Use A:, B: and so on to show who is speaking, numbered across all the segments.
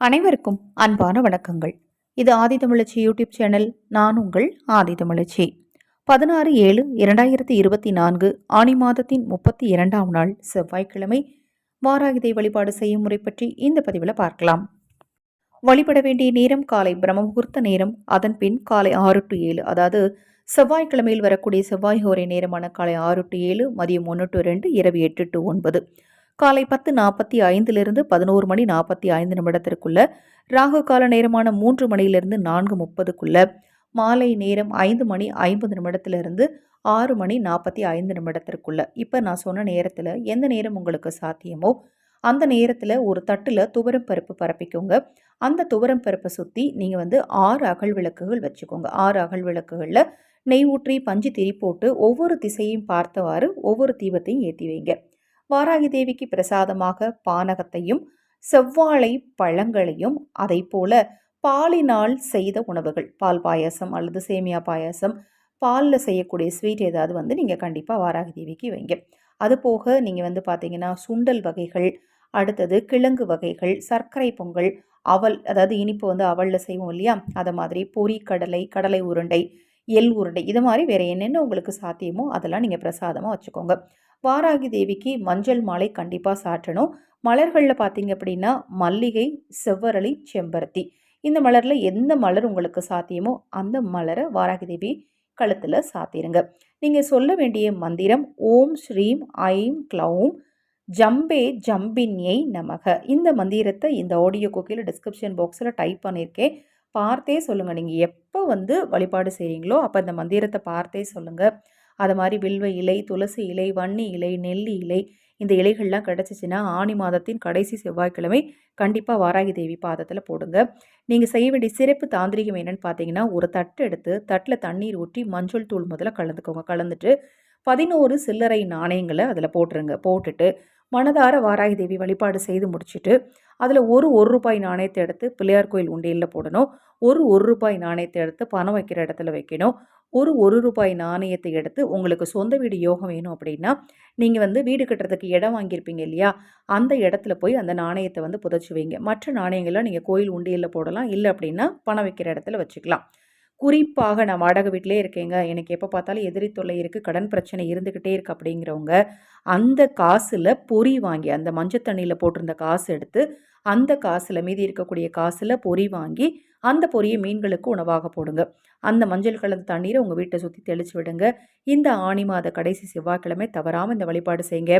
A: அனைவருக்கும் அன்பான வணக்கங்கள். இது ஆதிதமிழச்சி யூடியூப் சேனல் நான் உங்கள் ஆதிதமிழச்சி பதினாறு ஏழு இரண்டாயிரத்தி இருபத்தி நான்கு ஆணி மாதத்தின் முப்பத்தி இரண்டாம் நாள் செவ்வாய்க்கிழமை வாராகிதை வழிபாடு செய்யும் முறை பற்றி இந்த பதிவில் பார்க்கலாம். வழிபட வேண்டிய நேரம் காலை பிரம்ம முகூர்த்த நேரம் அதன் பின் காலை ஆறு டு ஏழு அதாவது செவ்வாய்க்கிழமையில் வரக்கூடிய செவ்வாய் ஹோரை நேரமான காலை ஆறு டு ஏழு மதியம் ஒன்று டு ரெண்டு இரவு எட்டு டு ஒன்பது. காலை பத்து நாற்பத்தி ஐந்திலிருந்து பதினோரு மணி நாற்பத்தி ஐந்து நிமிடத்திற்குள்ள ராகு கால நேரமான மூன்று மணியிலிருந்து நான்கு முப்பதுக்குள்ள மாலை நேரம் ஐந்து மணி ஐம்பது நிமிடத்திலிருந்து ஆறு மணி நாற்பத்தி ஐந்து நிமிடத்திற்குள்ள. இப்போ நான் சொன்ன நேரத்தில் எந்த நேரம் உங்களுக்கு சாத்தியமோ அந்த நேரத்தில் ஒரு தட்டில் துவரம் பருப்பு பரப்பிக்கோங்க. அந்த துவரம் பருப்பை சுற்றி நீங்கள் வந்து ஆறு அகல் விளக்குகள் வச்சுக்கோங்க. ஆறு அகல் விளக்குகளில் நெய் ஊற்றி பஞ்சு திரி போட்டு ஒவ்வொரு திசையும் பார்த்தவாறு ஒவ்வொரு தீபத்தையும் ஏற்றி வைங்க. வாராகி தேவிக்கு பிரசாதமாக பானகத்தையும் செவ்வாழை பழங்களையும் அதை போல பாலினால் செய்த உணவுகள் பால் பாயாசம் அல்லது சேமியா பாயாசம் பாலில் செய்யக்கூடிய ஸ்வீட் ஏதாவது வந்து நீங்கள் கண்டிப்பாக வாராகி தேவிக்கு வைங்க. அது போக நீங்கள் வந்து பார்த்தீங்கன்னா சுண்டல் வகைகள் அடுத்தது கிழங்கு வகைகள் சர்க்கரை பொங்கல் அவல் அதாவது இனிப்பு வந்து அவலில் செய்வோம் இல்லையா? அதை மாதிரி பொறி கடலை கடலை உருண்டை எள் உருண்டை இது மாதிரி வேறு என்னென்ன உங்களுக்கு சாத்தியமோ அதெல்லாம் நீங்கள் பிரசாதமாக வச்சுக்கோங்க. வாராகி தேவிக்கு மஞ்சள் மாலை கண்டிப்பாக சாற்றணும். மலர்களில் பார்த்தீங்க அப்படின்னா மல்லிகை செவ்வரளி செம்பருத்தி. இந்த மலரில் எந்த மலர் உங்களுக்கு சாத்தியமோ அந்த மலரை வாராகி தேவி கழுத்தில் சாத்திருங்க. நீங்கள் சொல்ல வேண்டிய மந்திரம் ஓம் ஸ்ரீம் ஐம் க்ளௌம் ஜம்பே ஜம்பின்யை நமக. இந்த மந்திரத்தை இந்த ஆடியோ கோக்கையில் டிஸ்கிரிப்ஷன் பாக்ஸில் டைப் பண்ணியிருக்கேன். பார்த்தே சொல்லுங்கள் நீங்கள் எப்போ வந்து வழிபாடு செய்கிறீங்களோ அப்போ இந்த மந்திரத்தை பார்த்தே சொல்லுங்கள் அது மாதிரி வில்வ இலை துளசி இலை வன்னி இலை நெல்லி இலை இந்த இலைகள்லாம் கிடச்சிச்சின்னா ஆணி மாதத்தின் கடைசி செவ்வாய்க்கிழமை கண்டிப்பாக வாராகி தேவி பாதத்தில் போடுங்க. நீங்கள் செய்ய வேண்டிய சிறப்பு தாந்திரிகம் என்னென்னு பார்த்தீங்கன்னா ஒரு தட்டு எடுத்து தட்டில் தண்ணீர் ஊற்றி மஞ்சள் தூள் முதல்ல கலந்துக்கோங்க. கலந்துட்டு பதினோரு சில்லறை நாணயங்களை அதில் போட்டுருங்க. போட்டுட்டு மனதார வாராகி தேவி வழிபாடு செய்து முடிச்சுட்டு அதில் ஒரு ஒரு ரூபாய் நாணயத்தை எடுத்து பிள்ளையார் கோயில் உண்டியலில் போடணும். ஒரு ஒரு ரூபாய் நாணயத்தை எடுத்து பணம் வைக்கிற இடத்துல வைக்கணும். ஒரு ஒரு ரூபாய் நாணயத்தை எடுத்து உங்களுக்கு சொந்த வீடு யோகம் வேணும் அப்படின்னா நீங்கள் வந்து வீடு கட்டுறதுக்கு இடம் வாங்கியிருப்பீங்க இல்லையா? அந்த இடத்துல போய் அந்த நாணயத்தை வந்து புதைச்சி வைங்க. மற்ற நாணயங்கள்லாம் நீங்கள் கோயில் உண்டியலில் போடலாம். இல்லை அப்படின்னா பணம் வைக்கிற இடத்துல வச்சுக்கலாம். குறிப்பாக நான் வாடகை வீட்டிலே இருக்கேங்க. எனக்கு எப்போ பார்த்தாலும் எதிரி தொல்லை இருக்குது கடன் பிரச்சனை இருந்துக்கிட்டே இருக்குது அப்படிங்கிறவங்க அந்த காசில் பொறி வாங்கி அந்த மஞ்சள் தண்ணியில் போட்டிருந்த காசு எடுத்து அந்த காசில் மீதி இருக்கக்கூடிய காசில் பொறி வாங்கி அந்த பொரியை மீன்களுக்கு உணவாக போடுங்க. அந்த மஞ்சள் கலந்த தண்ணீரை உங்கள் வீட்டை சுற்றி தெளித்து விடுங்க. இந்த ஆணி மாத கடைசி செவ்வாய்க்கிழமை தவறாமல் இந்த வழிபாடு செய்யுங்க.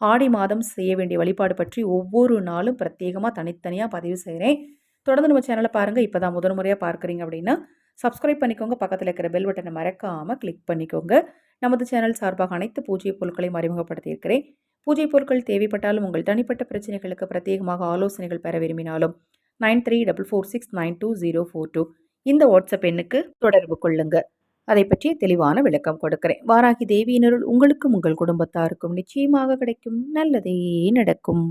A: ஆடி மாதம் செய்ய வேண்டிய வழிபாடு பற்றி ஒவ்வொரு நாளும் பிரத்யேகமாக தனித்தனியாக பதிவு செய்கிறேன் தொடர்ந்து நம்ம சேனலை பாருங்கள் இப்போ தான் முதல் முறையாக பார்க்குறீங்க அப்படின்னா சப்ஸ்கிரைப் பண்ணிக்கோங்க. பக்கத்தில் இருக்கிற பெல் பட்டனை மறக்காமல் கிளிக் பண்ணிக்கோங்க. நமது சேனல் சார்பாக அனைத்து பூஜை பொருட்களையும் அறிமுகப்படுத்தியிருக்கிறேன் பூஜை பொருட்கள் தேவைப்பட்டாலும் உங்கள் தனிப்பட்ட பிரச்சனைகளுக்கு பிரத்யேகமாக ஆலோசனைகள் பெற விரும்பினாலும் nine three double four six nine two zero four two இந்த வாட்ஸ்அப் எண்ணுக்கு தொடர்பு கொள்ளுங்கள் அதை பற்றி தெளிவான விளக்கம் கொடுக்கிறேன். வாராகி தேவியினருள் உங்களுக்கும் உங்கள் குடும்பத்தாருக்கும் நிச்சயமாக கிடைக்கும். நல்லதே நடக்கும்.